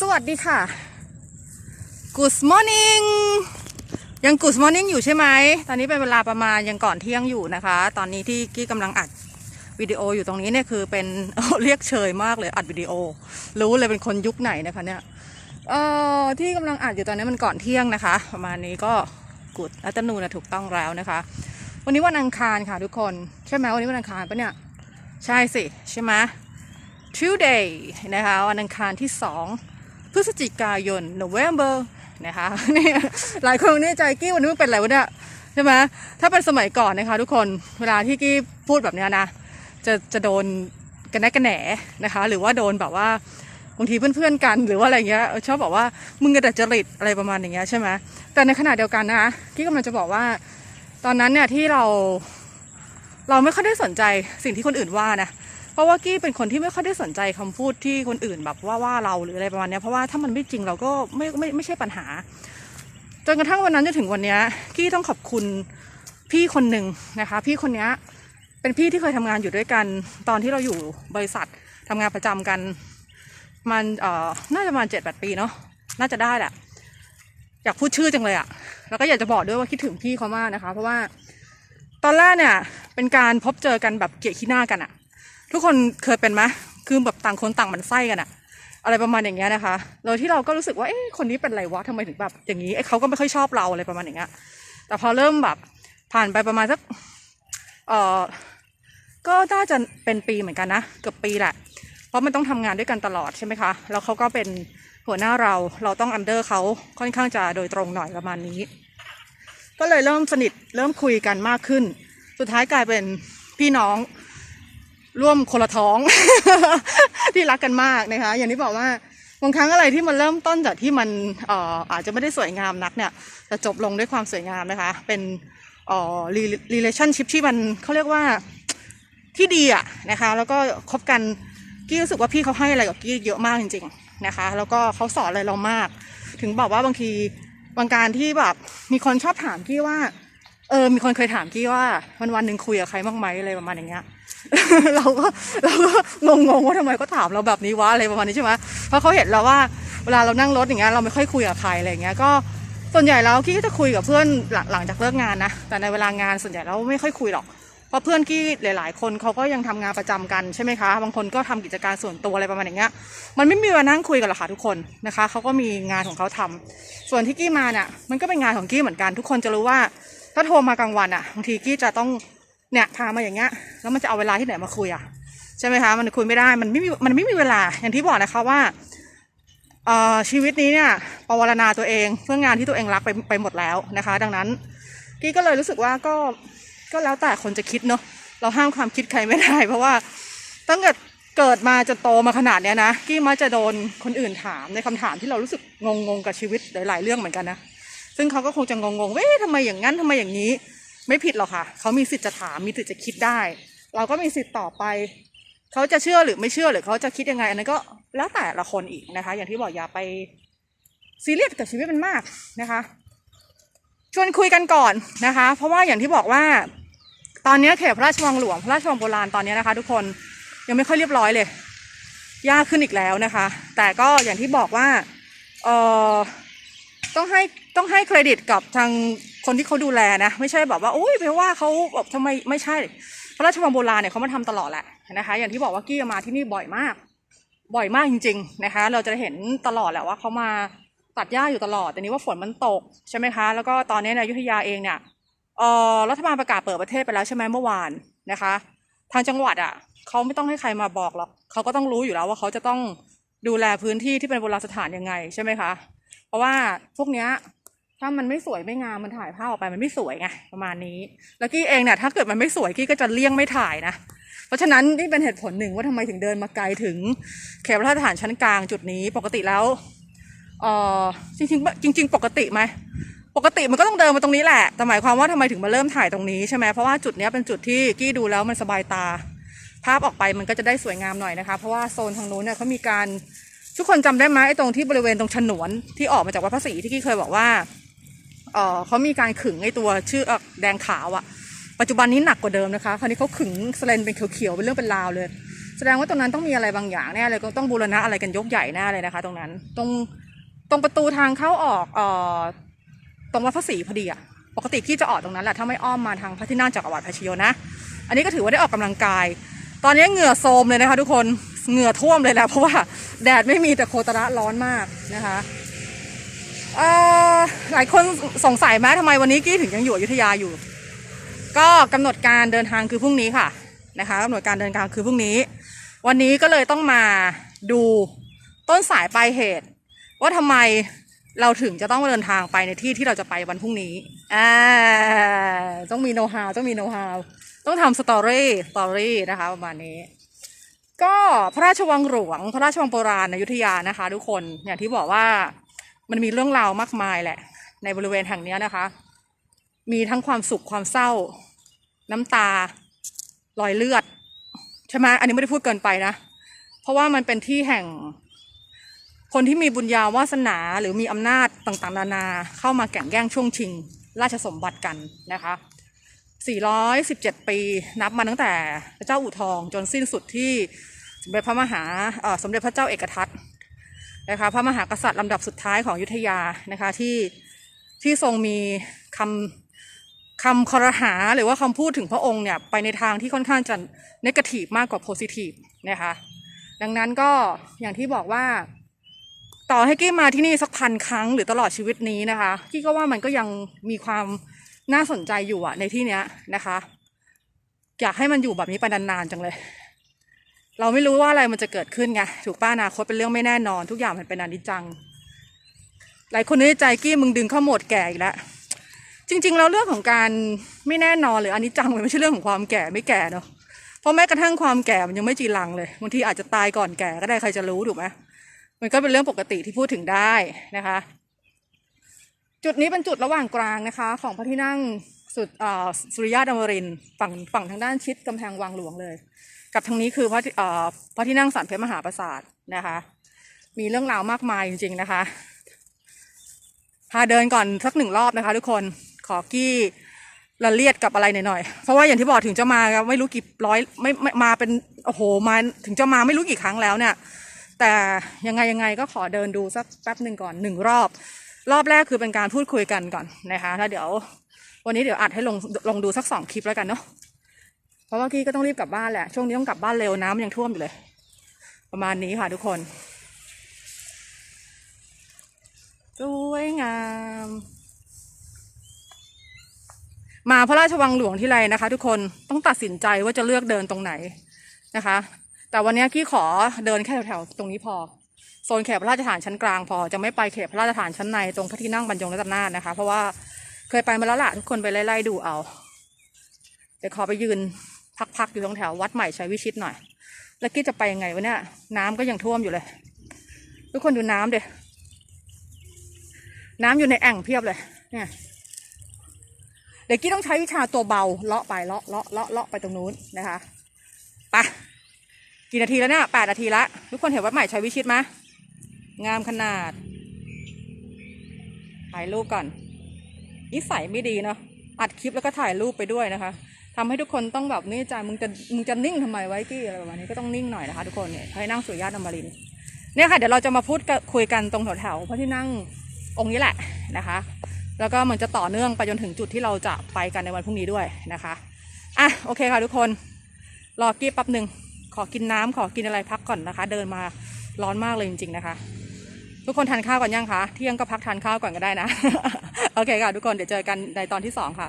สวัสดีค่ะ Good morning ยัง Good morning อยู่ใช่ไหม ตอนนี้เป็นเวลาประมาณยังก่อนเที่ยงอยู่นะคะ ตอนนี้ที่กี้กำลังอัดวิดีโออยู่ตรงนี้เนี่ยคือเป็นเรียกเชยมากเลยอัดวิดีโอ รู้เลยเป็นคนยุคไหนนะคะเนี่ยเอ่อที่กำลังอัดอยู่ตอนนี้มันก่อนเที่ยงนะคะ ประมาณนี้ก็กุดอัตนูนะถูกต้องแล้วนะคะ วันนี้วันอังคารค่ะทุกคนใช่ไหมวันนี้วันอังคารปะเนี่ยใช่สิใช่ไหม Tuesday นะคะวันอังคารที่2 พฤศจิกายน November นะคะนี่หลายคนนี่ใจกี้วันนี้มันเป็นอะไรวะเนี่ยใช่ไหมถ้าเป็นสมัยก่อนนะคะทุกคนเวลาที่กี้พูดแบบเนี้ยนะจะจะโดนกันแนกกันแหนนะคะ หรือว่าโดนแบบว่าบางทีเพื่อนๆกันหรือว่าอะไรเงี้ยชอบบอกว่ามึงกระดัดจริตอะไรประมาณอย่างเงี้ยใช่ไหมแต่ในขณะเดียวกันนะคะกี้กำลังจะบอกว่า ตอนนั้นเนี่ยที่เรา เราไม่ค่อยได้สนใจสิ่งที่คนอื่นว่านะ เพราะว่ากี้เป็นคนที่ไม่ค่อยได้สนใจคำพูดที่คนอื่นแบบว่าว่าเราหรืออะไรประมาณนี้เพราะว่าถ้ามันไม่จริงเราก็ไม่ไม่ไม่ใช่ปัญหา จนกระทั่งวันนั้นจนถึงวันนี้กี้ต้องขอบคุณพี่คนหนึ่งนะคะ พี่คนนี้เป็นพี่ที่เคยทำงานอยู่ด้วยกัน ตอนที่เราอยู่บริษัททำงานประจำกัน มันเอ่อน่าจะประมาณเจ็ดแปดปีเนาะน่าจะได้แหละอยากพูดชื่อจังเลยอะแล้วก็อยากจะบอกด้วยว่าคิดถึงพี่เขามากนะคะ เพราะว่าตอนแรกเนี่ยเป็นการพบเจอกันแบบเกลียดขี้หน้ากันอะ ทุกคนเคยเป็นไหมคือแบบต่างคนต่างมันไส้กันอะอะไรประมาณอย่างเงี้ยนะคะโดยที่เราก็รู้สึกว่าเอ๊ะคนนี้เป็นไรวะทำไมถึงแบบอย่างนี้ไอ้เขาก็ไม่ค่อยชอบเราอะไรประมาณอย่างเงี้ยแต่พอเริ่มแบบผ่านไปประมาณสักเออก็น่าจะเป็นปีเหมือนกันนะเกือบปีแหละ เพราะมันต้องทำงานด้วยกันตลอดใช่ไหมคะ แล้วเขาก็เป็นหัวหน้าเราเราต้องอันเดอร์เขาค่อนข้างจะโดยตรงหน่อยประมาณนี้ ก็เลยเริ่มสนิทเริ่มคุยกันมากขึ้น สุดท้ายกลายเป็นพี่น้อง ร่วมคนละท้อง ที่รักกันมากนะคะ อย่างที่บอกว่าบางครั้งอะไรที่มันเริ่มต้นจากที่มันเอ่ออาจจะไม่ได้สวยงามนักเนี่ยจะจบลงด้วยความสวยงามนะคะ เป็นเอ่อ relationship ที่มันเขาเรียกว่าที่ดีอะนะคะ แล้วก็คบกันกี้รู้สึกว่าพี่เขาให้อะไรกับกี้เยอะมากจริง ๆนะคะ แล้วก็เขาสอนอะไรเรามาก ถึงบอกว่าบางทีบางการที่แบบมีคนชอบถามกี้ว่า เออ มีคนเคยถามกี้ว่าวันวันหนึ่งคุยกับใครบ้างไหมอะไรประมาณอย่างเงี้ย เราก็เราก็งงๆว่าทำไมเขาถามเราแบบนี้วะอะไรประมาณนี้ใช่ไหมเพราะเขาเห็นเราว่าเวลาเรานั่งรถอย่างเงี้ยเราไม่ค่อยคุยกับใครอะไรเงี้ยก็ส่วนใหญ่แล้วกี้จะคุยกับเพื่อนหลังจากเลิกงานนะแต่ในเวลางานส่วนใหญ่เราไม่ค่อยคุยหรอกเพราะเพื่อนกี้หลาย ๆ คนเขาก็ยังทำงานประจำกันใช่ไหมคะบางคนก็ทำกิจการส่วนตัวอะไรประมาณอย่างเงี้ยมันไม่มีเวลานั่งคุยกันหรอกค่ะทุกคนนะคะเขาก็มีงานของเขาทำส่วนที่กี้มาเนี่ยมันก็เป็นงานของกี้เหมือนกัน ทุกคนจะรู้ว่าถ้าโทรมากลางวันอะบางทีกี้จะต้อง เนี่ยพามาอย่างเงี้ยแล้วมันจะเอาเวลาที่ไหนมาคุยอะใช่ไหมคะมันคุยไม่ได้มันไม่มีมันไม่มีเวลาอย่างที่บอกนะคะว่าเอ่อชีวิตนี้เนี่ยปวารณาตัวเองเพื่องานที่ตัวเองรักไปไปหมดแล้วนะคะ ดังนั้นกี้ก็เลยรู้สึกว่าก็ก็แล้วแต่คนจะคิดเนาะเราห้ามความคิดใครไม่ได้ เพราะว่าตั้งแต่เกิดมาจะโตมาขนาดเนี้ยนะกี้มักจะโดนคนอื่นถามในคำถามที่เรารู้สึกงงๆกับชีวิตหลายๆเรื่องเหมือนกันนะซึ่งเขาก็คงจะงงๆเว้ยทำไมอย่างนั้นทำไมอย่างนี้ ไม่ผิดหรอกค่ะเขามีสิทธิ์จะถามมีสิทธิ์จะคิดได้ เราก็มีสิทธิ์ต่อไปเขาจะเชื่อหรือไม่เชื่อหรือเขาจะคิดยังไงอันนั้นก็แล้วแต่ละคนอีกนะคะ อย่างที่บอกอย่าไปซีเรียสกับชีวิตมันมากนะคะชวนคุยกันก่อนนะคะ เพราะว่าอย่างที่บอกว่า ตอนนี้เขตพระราชวังหลวงพระราชวังโบราณตอนนี้นะคะ ทุกคนยังไม่ค่อยเรียบร้อยเลย ยากขึ้นอีกแล้วนะคะ แต่ก็อย่างที่บอกว่าเออ ต้องให้ต้องให้เครดิตกับทางคนที่เขาดูแลนะ ไม่ใช่แบบว่าโอ้ยไปว่าเขาแบบทำไมไม่ใช่ พระราชวังโบราณเนี่ยเขามาทำตลอดแหละนะคะ อย่างที่บอกว่ากี้มาที่นี่บ่อยมาก บ่อยมากจริง ๆนะคะ เราจะเห็นตลอดแหละว่าเขามาตัดหญ้าอยู่ตลอด แต่นี้ว่าฝนมันตกใช่ไหมคะ แล้วก็ตอนนี้ในอยุธยาเองเนี่ยเออรัฐบาลประกาศเปิดประเทศไปแล้วใช่ไหมเมื่อวานนะคะ ทางจังหวัดอะเขาไม่ต้องให้ใครมาบอกหรอกเขาก็ต้องรู้อยู่แล้วว่าเขาจะต้องดูแลพื้นที่ที่เป็นโบราณสถานยังไงใช่ไหมคะ ราะว่าพวกเนี้ยถ้ามันไม่สวยไม่งามมันถ่ายภาพออกไปมันไม่สวยไงประมาณนี้ แล้วกี้เองเนี่ยถ้าเกิดมันไม่สวยกี้ก็จะเลี่ยงไม่ถ่ายนะเพราะฉะนั้นนี่เป็นเหตุผลหนึ่งว่าทำไมถึงเดินมาไกลถึงเขตพระราชฐานชั้นกลางจุดนี้ปกติแล้วเออจริงๆจริงปกติไหมปกติมันก็ต้องเดินมาตรงนี้แหละแต่หมายความว่าทำไมถึงมาเริ่มถ่ายตรงนี้ใช่ไหมเพราะว่าจุดนี้เป็นจุดที่กี้ดูแล้วมันสบายตา ภาพออกไปมันก็จะได้สวยงามหน่อยนะคะ เพราะว่าโซนทางนู้นเนี่ยเขามีการ ทุกคนจำได้ไหมไอ้ตรงที่บริเวณตรงฉนวนที่ออกมาจากวัดพระศรีที่กี้เคยบอกว่าเออเขามีการขึงไอ้ตัวชื่ออแดงขาวอะปัจจุบันนี้หนักกว่าเดิมนะคะคราวนี้เขาขึงสเลนเป็นเขียวๆเป็นเรื่องเป็นราวเลย แสดงว่าตรงนั้นต้องมีอะไรบางอย่างแน่เลยก็ต้องบูรณะอะไรกันยกใหญ่แน่เลยนะคะ ตรงนั้นตรงตรงประตูทางเข้าออกเอ่อตรงวัดพระศรีพอดีอะปกติพี่จะออกตรงนั้นแหละถ้าไม่อ้อมมาทางพระที่นั่งจักรวรรดิพระชโยนะ อันนี้ก็ถือว่าได้ออกกำลังกาย ตอนนี้เหงื่อโซมเลยนะคะทุกคน เหงื่อท่วมเลยแหละเพราะว่าแดดไม่มีแต่โคตระร้อนมากนะคะหลายคนสงสัยไหมทำไมวันนี้กี้ถึงยังอยู่อยุธยาอยู่ ก็กำหนดการเดินทางคือพรุ่งนี้ค่ะนะคะกำหนดการเดินทางคือพรุ่งนี้ วันนี้ก็เลยต้องมาดูต้นสายปลายเหตุ ว่าทำไมเราถึงจะต้องเดินทางไปในที่ที่เราจะไปวันพรุ่งนี้อ่าต้องมีโน้ตฮาวต้องมีโน้ตฮาวต้องทำสตอรี่สตอรี่นะคะประมาณนี้ ก็พระราชวังหลวง พระราชวังโบราณในอยุธยานะคะ ทุกคนอย่างที่บอกว่ามันมีเรื่องราวมากมายแหละ ในบริเวณแห่งนี้นะคะ มีทั้งความสุขความเศร้า น้ำตารอยเลือดใช่ไหมอันนี้ไม่ได้พูดเกินไปนะ เพราะว่ามันเป็นที่แห่ง คนที่มีบุญญาวาสนาหรือมีอำนาจต่างๆ นานาเข้ามาแข่งแย่งช่วงชิง ราชสมบัติกันนะคะ 417 ปี นับมาตั้งแต่พระเจ้าอู่ทองจนสิ้นสุดที่สมเด็จพระมหาสมเด็จพระเจ้าเอกทัตนะคะพระมหากษัตริย์ลำดับสุดท้ายของยุทธยานะคะที่ที่ทรงมีคำคำคอรหาหรือว่าคำพูดถึงพระองค์เนี่ยไปในทางที่ค่อนข้างจะนกาทีฟมากกว่าโพซิทีฟนะคะดังนั้นก็อย่างที่บอกว่าต่อให้กี้มาที่นี่สักพันครั้งหรือตลอดชีวิตนี้นะคะกี้ก็ว่ามันก็ยังมีความ น่าสนใจอยู่อะในที่เนี้ยนะคะ อยากให้มันอยู่แบบนี้ไปนานๆจังเลย เราไม่รู้ว่าอะไรมันจะเกิดขึ้นไงถูกป้านาคตเป็นเรื่องไม่แน่นอน ทุกอย่างมันเป็นอนิจจัง หลายคนนึกในใจกี้มึงดึงเข้าโหมดแก่อีกแล้วจริงๆแล้วเรื่องของการไม่แน่นอนหรืออนิจจังมันไม่ใช่เรื่องของความแก่ไม่แก่เนาะเพราะแม้กระทั่งความแก่มันยังไม่จีรังเลยบางทีอาจจะตายก่อนแก่ก็ได้ใครจะรู้ถูกไหมมันก็เป็นเรื่องปกติที่พูดถึงได้นะคะ จุดนี้เป็นจุดระหว่างกลางนะคะ ของพระที่นั่งสุดสุริยะดมรินฝั่งฝั่งทางด้านชิดกำแพงวังหลวงเลย กับทางนี้คือพระที่พระที่นั่งสันเพชรมหาปราสาทนะคะ มีเรื่องราวมากมายจริง ๆนะคะพาเดินก่อนสักหนึ่งรอบนะคะ ทุกคนขอกี้ละเลียดกับอะไรหน่อยๆเพราะว่าอย่างที่บอกถึงจะมาไม่รู้กี่ร้อยไม่ไม่มาเป็นโอ้โหมาถึงจะมาไม่รู้กี่ครั้งแล้วเนี่ย แต่ยังไงยังไงก็ขอเดินดูสักแป๊บหนึ่งก่อนหนึ่งรอบ รอบแรกคือเป็นการพูดคุยกันก่อนนะคะแล้วเดี๋ยว วันนี้เดี๋ยวอัดให้ลงลงดูสักสองคลิปแล้วกันเนาะเพราะว่ากี้ก็ต้องรีบกลับบ้านแหละช่วงนี้ต้องกลับบ้านเร็วน้ำยังท่วมอยู่เลย ประมาณนี้ค่ะทุกคนสวยงาม มาพระราชวังหลวงที่ไรนะคะ ทุกคนต้องตัดสินใจว่าจะเลือกเดินตรงไหนนะคะ แต่วันนี้กี้ขอเดินแค่แถวๆตรงนี้พอ โซนเขตพระราชฐานชั้นกลางพอจะไม่ไปเขตพระราชฐานชั้นในตรงพระที่นั่งบรรจงรัตนาถนะคะ เพราะว่าเคยไปมาแล้วล่ะทุกคนไปไล่ๆดูเอา เดี๋ยวขอไปยืนพักๆอยู่ตรงแถววัดใหม่ชัยวิชิตหน่อย แล้วกี้จะไปยังไงวะเนี่ยน้ำก็ยังท่วมอยู่เลย ทุกคนดูน้ำเดี๋ยน้ำอยู่ในแอ่งเพียบเลย เนี่ยเดี๋ยวกี้ต้องใช้วิชาตัวเบาเลาะไปเลาะเลาะเลาะเลาะไปตรงนู้นนะคะ ไป กี่นาทีแล้วเนี่ยแปดนาทีละทุกคนเห็นวัดใหม่ใช้วิชิตไหมงามขนาดถ่ายรูปก่อนนิสัยไม่ดีเนาะอัดคลิปแล้วก็ถ่ายรูปไปด้วยนะคะทำให้ทุกคนต้องแบบนี่ใจมึงจะมึงจะนิ่งทำไมไว้กี้อะไรประมาณนี้ก็ต้องนิ่งหน่อยนะคะ ทุกคนเนี่ยให้นั่งสุริยะนมรินเนี่ยค่ะเดี๋ยวเราจะมาพูดคุยกันตรงแถวๆเพราะที่นั่งองค์นี้แหละนะคะ แล้วก็มันจะต่อเนื่องไปจนถึงจุดที่เราจะไปกันในวันพรุ่งนี้ด้วยนะคะอะโอเคค่ะทุกคนรอกี้แป๊บหนึ่ง ขอกินน้ำขอกินอะไรพักก่อนนะคะ เดินมาร้อนมากเลยจริงๆนะคะ ทุกคนทานข้าวก่อนยังคะเที่ยงก็พักทานข้าวก่อนก็ได้นะ โอเคค่ะทุกคนเดี๋ยวเจอกันในตอนที่สองค่ะ